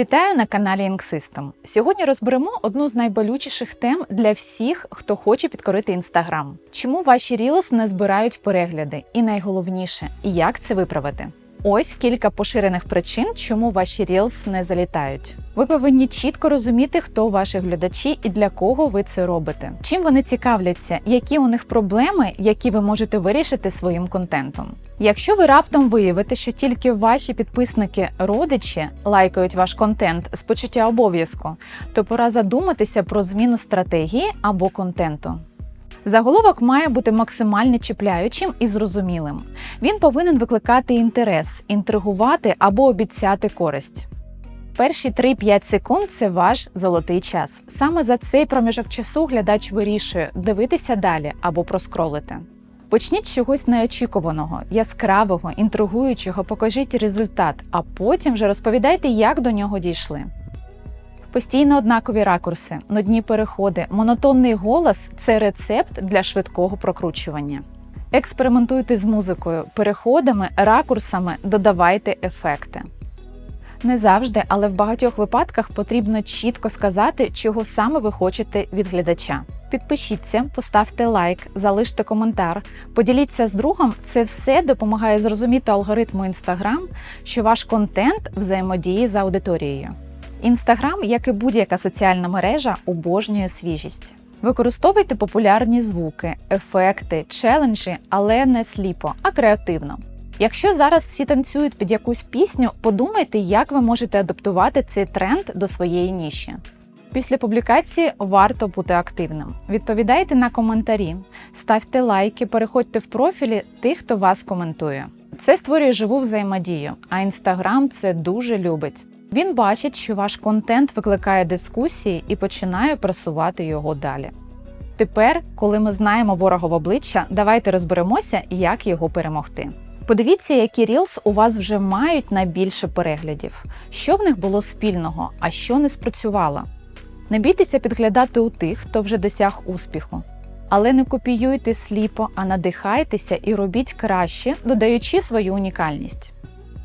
Вітаю на каналі Inksystem. Сьогодні розберемо одну з найболючіших тем для всіх, хто хоче підкорити інстаграм. Чому ваші рілс не збирають перегляди? І найголовніше, як це виправити? Ось кілька поширених причин, чому ваші Reels не залітають. Ви повинні чітко розуміти, хто ваші глядачі і для кого ви це робите. Чим вони цікавляться, які у них проблеми, які ви можете вирішити своїм контентом. Якщо ви раптом виявите, що тільки ваші підписники родичі лайкають ваш контент з почуття обов'язку, то пора задуматися про зміну стратегії або контенту. Заголовок має бути максимально чіпляючим і зрозумілим. Він повинен викликати інтерес, інтригувати або обіцяти користь. Перші 3-5 секунд це ваш золотий час. Саме за цей проміжок часу глядач вирішує дивитися далі або проскролити. Почніть з чогось неочікуваного, яскравого, інтригуючого, покажіть результат, а потім вже розповідайте, як до нього дійшли. Постійно однакові ракурси, нудні переходи, монотонний голос це рецепт для швидкого прокручування. Експериментуйте з музикою, переходами, ракурсами, додавайте ефекти. Не завжди, але в багатьох випадках потрібно чітко сказати, чого саме ви хочете від глядача. Підпишіться, поставте лайк, залиште коментар, поділіться з другом. Це все допомагає зрозуміти алгоритму Instagram, що ваш контент взаємодіє з аудиторією. Інстаграм, як і будь-яка соціальна мережа, обожнює свіжість. Використовуйте популярні звуки, ефекти, челенджі, але не сліпо, а креативно. Якщо зараз всі танцюють під якусь пісню, подумайте, як ви можете адаптувати цей тренд до своєї ніші. Після публікації варто бути активним. Відповідайте на коментарі, ставте лайки, переходьте в профілі тих, хто вас коментує. Це створює живу взаємодію, а інстаграм це дуже любить. Він бачить, що ваш контент викликає дискусії і починає просувати його далі. Тепер, коли ми знаємо ворога в обличчя, давайте розберемося, як його перемогти. Подивіться, які Reels у вас вже мають найбільше переглядів, що в них було спільного, а що не спрацювало. Не бійтеся підглядати у тих, хто вже досяг успіху. Але не копіюйте сліпо, а надихайтеся і робіть краще, додаючи свою унікальність.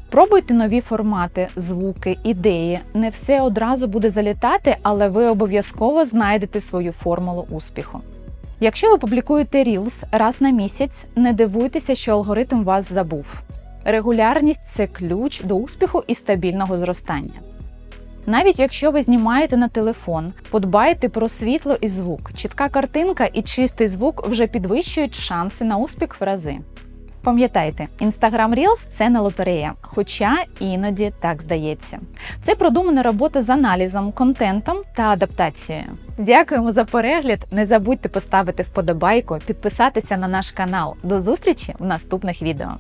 Пробуйте нові формати, звуки, ідеї. Не все одразу буде залітати, але ви обов'язково знайдете свою формулу успіху. Якщо ви публікуєте Reels раз на місяць, не дивуйтеся, що алгоритм вас забув. Регулярність це ключ до успіху і стабільного зростання. Навіть якщо ви знімаєте на телефон, подбайте про світло і звук. Чітка картинка і чистий звук вже підвищують шанси на успіх в рази. Пам'ятайте, Instagram Reels – це не лотерея, хоча іноді так здається. Це продумана робота з аналізом, контентом та адаптацією. Дякуємо за перегляд. Не забудьте поставити вподобайку, підписатися на наш канал. До зустрічі в наступних відео.